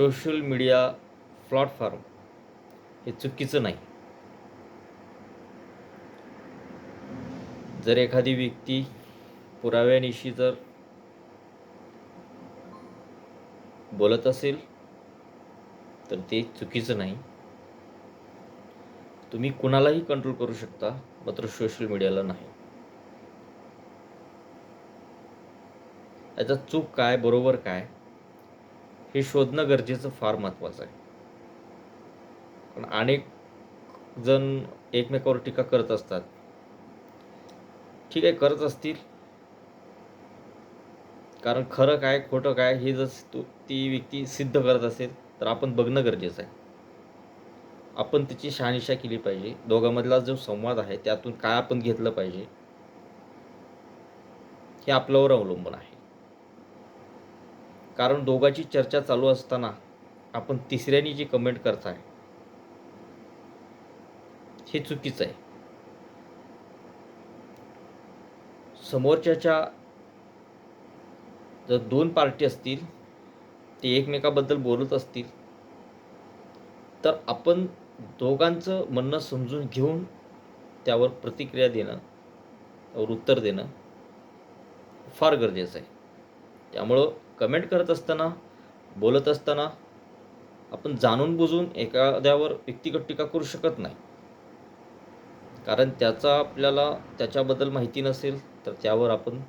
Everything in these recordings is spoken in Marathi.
सोशल मीडिया प्लॅटफॉर्म हे चुकीचं नाही. जर एखादी व्यक्ती पुराव्यानिशी जर बोलत असेल तर ते चुकीचं नाही. तुम्ही कुणालाही कंट्रोल करू शकता मात्र सोशल मीडियाला नाही. याचा चूक काय बरोबर काय हे शोधणं गरजेचं फार महत्त्वाचं आहे. पण अनेक जण एकमेकावर टीका करत असतात. ठीक आहे करत असतील. कारण खरं काय खोटं काय हे जर तू ती व्यक्ती सिद्ध करत असेल तर आपण बघणं गरजेचं आहे. आपण तिची शहानिशा केली पाहिजे. दोघांमधला जो संवाद आहे त्यातून काय आपण घेतलं पाहिजे हे आपल्यावर अवलंबून आहे. कारण दोघांची चर्चा चालू असताना आपण तिसऱ्यानी जी कमेंट करताय हे चुकीचं आहे. समोरच्याच्या जर दोन पार्टी असतील ते एकमेकाबद्दल बोलत असतील तर आपण दोघांचं म्हणणं समजून घेऊन त्यावर प्रतिक्रिया देणं त्यावर उत्तर देणं फार गरजेचं आहे. त्यामुळं कमेंट करत असताना बोलत असताना आपण जाणून बुजून एखाद्यावर व्यक्तिगत टीका करू शकत नाही. कारण त्याचा आपल्याला त्याच्याबद्दल माहिती नसेल तर त्यावर आपण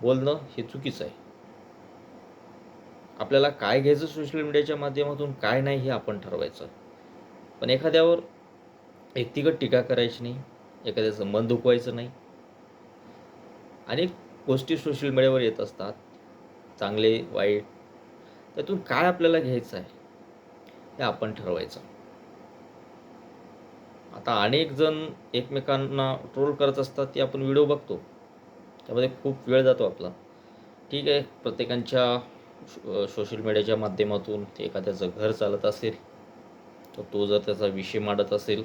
बोलणं हे चुकीचं आहे. आपल्याला काय घ्यायचं सोशल मीडियाच्या माध्यमातून काय नाही हे आपण ठरवायचं. पण एखाद्यावर व्यक्तिगत टीका करायची नाही एखाद्याचं मन दुखवायचं नाही. अनेक गोष्टी सोशल मीडियावर येत असतात. चांगले वाईट त्यातून काय आपल्याला घ्यायचं आहे हे आपण ठरवायचं. आता अनेक जण एकमेकांना ट्रोल करत असतात ते आपण व्हिडिओ बघतो. त्यामध्ये खूप वेळ जातो आपला. ठीक आहे प्रत्येकांच्या सोशल मीडियाच्या माध्यमातून ते एखाद्याचं घर चालत असेल तर तो जर त्याचा विषय मांडत असेल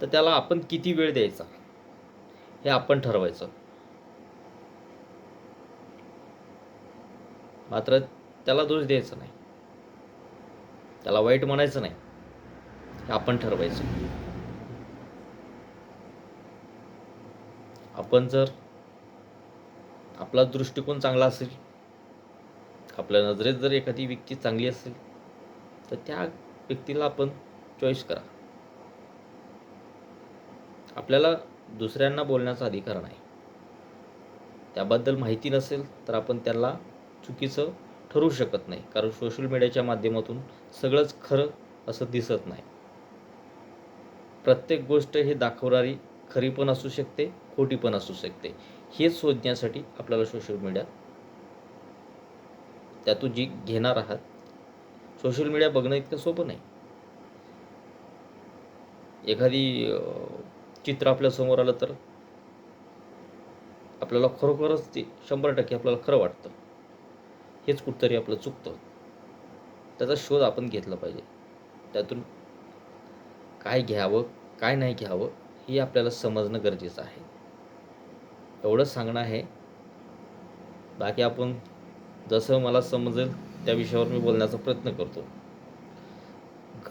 तर त्याला आपण किती वेळ द्यायचा हे आपण ठरवायचं. मात्र त्याला दोष द्यायचा नाही. त्याला वाईट म्हणायचं नाही. हे आपण ठरवायचं. आपण जर आपला दृष्टिकोन चांगला असेल आपल्या नजरेत जर एखादी व्यक्ती चांगली असेल तर त्या व्यक्तीला आपण चॉईस करा. आपल्याला दुसऱ्यांना बोलण्याचा अधिकार नाही. त्याबद्दल माहिती नसेल तर आपण त्याला चुकीचं ठरू शकत नाही. कारण सोशल मीडियाच्या माध्यमातून सगळंच खरं असं दिसत नाही. प्रत्येक गोष्ट हे दाखवणारी खरी पण असू शकते खोटी पण असू शकते. हे शोधण्यासाठी आपल्याला सोशल मीडिया त्यातून जी घेणार आहात सोशल मीडिया बघणं इतकं सोपं नाही. एखादी चित्र आपल्यासमोर आलं तर आपल्याला खरोखरच ते शंभर टक्के आपल्याला खरं वाटतं. हेच कुठंतरी आपलं चुकतं. त्याचा शोध आपण घेतला पाहिजे. त्यातून काय घ्यावं काय नाही घ्यावं हे आपल्याला समजणं गरजेचं आहे. एवढंच सांगणं आहे. बाकी आपण जसं मला समजेल त्या विषयावर मी बोलण्याचा प्रयत्न करतो.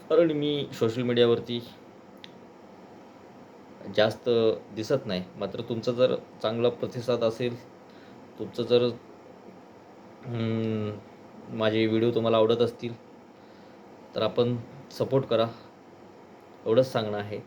कारण मी सोशल मीडियावरती जास्त दिसत नाही. मात्र तुमचं जर चांगला प्रतिसाद असेल तुमचं जर माझे व्हिडिओ तुम्हाला आवडत असतील तर आपण सपोर्ट करा. एवढंच सांगणं आहे.